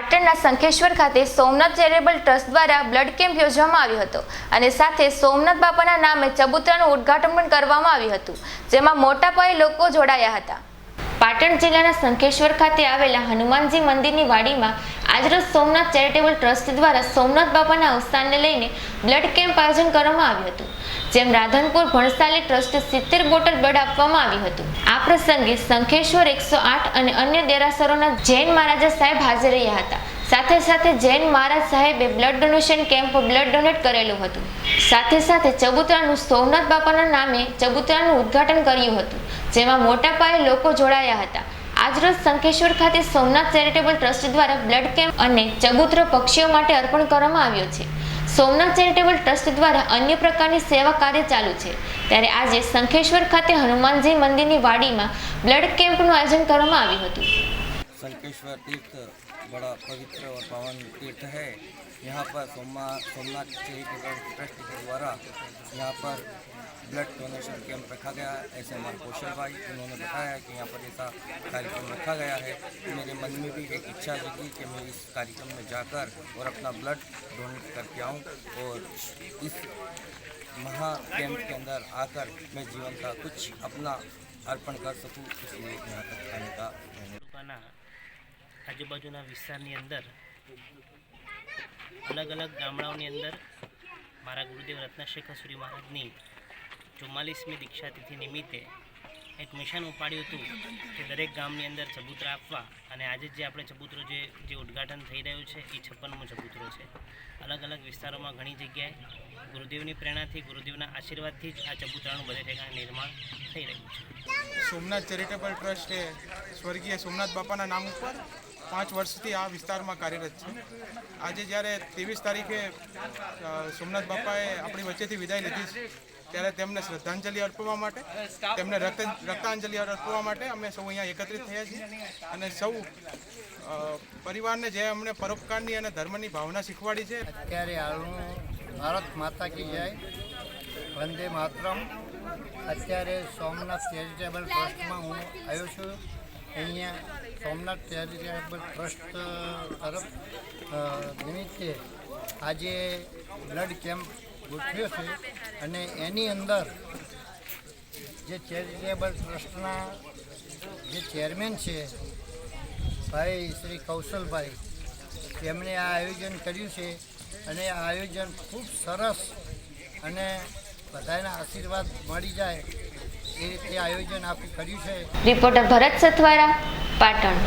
પાટણના શંખેશ્વર ખાતે Somnath charitable trust દ્વારા બ્લડ કેમ્પ યોજવામાં આવ્યો હતો અને સાથે સોમનાથ બાપાના નામે ચબૂતરાનું ઉદ્ઘાટન પણ કરવામાં આવ્યું હતું, જેમાં મોટા પાયે લોકો જોડાયા હતા. પાટણ જિલ્લાના શંખેશ્વર ખાતે આવેલા હનુમાનજી મંદિરની વાડીમાં આજરોજ સોમનાથ ચેરિટેબલ ટ્રસ્ટ દ્વારા સોમનાથ બાપાના અવસ્થાનને લઈને બ્લડ કેમ્પ આયોજન કરવામાં આવ્યું હતું. જેમ રાધનપુર ભણસાલી ટ્રસ્ટ સિત્તેર બોટલ બ્લડ આપવામાં આવ્યું હતું. આ પ્રસંગે શંખેશ્વર એકસો આઠ અને અન્ય દેરાસરોના જૈન મહારાજા સાહેબ હાજર રહ્યા હતા. સાથે સાથે જૈન મહારાજ સાહેબે blood donation camp blood donate કરેલું હતું. સાથે સાથે ચબુતરાનું સોમનાથ બાપાના નામે ચબુતરાનું ઉદ્ઘાટન કર્યું હતું, જેમાં મોટા પાયે લોકો જોડાયા હતા. આજરોજ શંખેશ્વર ખાતે સોમનાથ ચેરિટેબલ ટ્રસ્ટ દ્વારા બ્લડ કેમ્પ અને ચબુતરો પક્ષીઓ માટે અર્પણ કરવામાં આવ્યો છે. સોમનાથ ચેરિટેબલ ટ્રસ્ટ દ્વારા અન્ય પ્રકારની સેવા કાર્ય ચાલુ છે. ત્યારે આજે શંખેશ્વર ખાતે હનુમાનજી મંદિરની વાડીમાં બ્લડ કેમ્પનું આયોજન કરવામાં આવ્યું હતું. संकेश्वर तीर्थ बड़ा पवित्र और पावन तीर्थ है। यहाँ पर सोमनाथ सोमनाथ चैरिटेबल ट्रस्ट के द्वारा यहाँ पर ब्लड डोनेशन कैंप रखा गया। है ऐसे हमारे कौशल भाई उन्होंने बताया कि यहाँ पर ऐसा कार्यक्रम रखा गया है मेरे मन में भी एक इच्छा जगी कि मैं इस कार्यक्रम में जाकर और अपना ब्लड डोनेट करके आऊँ और इस महा कैंप के अंदर आकर मैं जीवन का कुछ अपना अर्पण कर सकूँ। इसलिए यहाँ तक खाने का આજુબાજુના વિસ્તારની અંદર અલગ અલગ ગામડાઓની અંદર મારા ગુરુદેવ રત્નશેખર સૂરી મહારાજની ચુમ્માલીસમી દીક્ષાતિથિ નિમિત્તે એક મિશન ઉપાડ્યું હતું કે દરેક ગામની અંદર ચબૂતરા આપવા અને આજે જે આપણે ચબૂતરો જે જે ઉદ્ઘાટન થઈ રહ્યું છે, એ છપ્પનમો ચબૂતરો છે. અલગ અલગ વિસ્તારોમાં ઘણી જગ્યાએ ગુરુદેવની પ્રેરણાથી, ગુરુદેવના આશીર્વાદથી જ આ ચબૂતરાનું બધે ઠેકાણે નિર્માણ થઈ રહ્યું છે. સોમનાથ ચેરિટેબલ ટ્રસ્ટ સ્વર્ગીય સોમનાથ બાપાના નામ ઉપર પાંચ વર્ષથી આ વિસ્તારમાં કાર્યરત છે. આજે જ્યારે ત્રેવીસ તારીખે સોમનાથ બાપાએ આપણી વચ્ચેથી વિદાય લીધી છે, ત્યારે તેમને શ્રદ્ધાંજલિ અર્પવા માટે, તેમને રક્ત, રક્તાંજલિ અર્પવા માટે અમે સૌ અહીંયા એકત્રિત થયા છીએ અને સૌ પરિવારને જે અમને પરોપકારની અને ધર્મની ભાવના શીખવાડી છે. અત્યારે હાલનું ભારત માતા કી જય, વંદે માતરમ. અત્યારે સોમનાથ ચેરિટેબલ ટ્રસ્ટમાં હું આવ્યો છું. અહીંયા સોમનાથ ચેરિટેબલ ટ્રસ્ટ તરફ નિમિત્તે આજે બ્લડ કેમ્પ ગોઠવ્યો છે અને એની અંદર જે ચેરિટેબલ ટ્રસ્ટના જે ચેરમેન છે ભાઈ શ્રી કૌશલભાઈ, તેમણે આ આયોજન કર્યું છે અને આ આયોજન ખૂબ સરસ અને બધાના આશીર્વાદ મળી જાય રિપોર્ટર ભરત સથવારા પાટણ.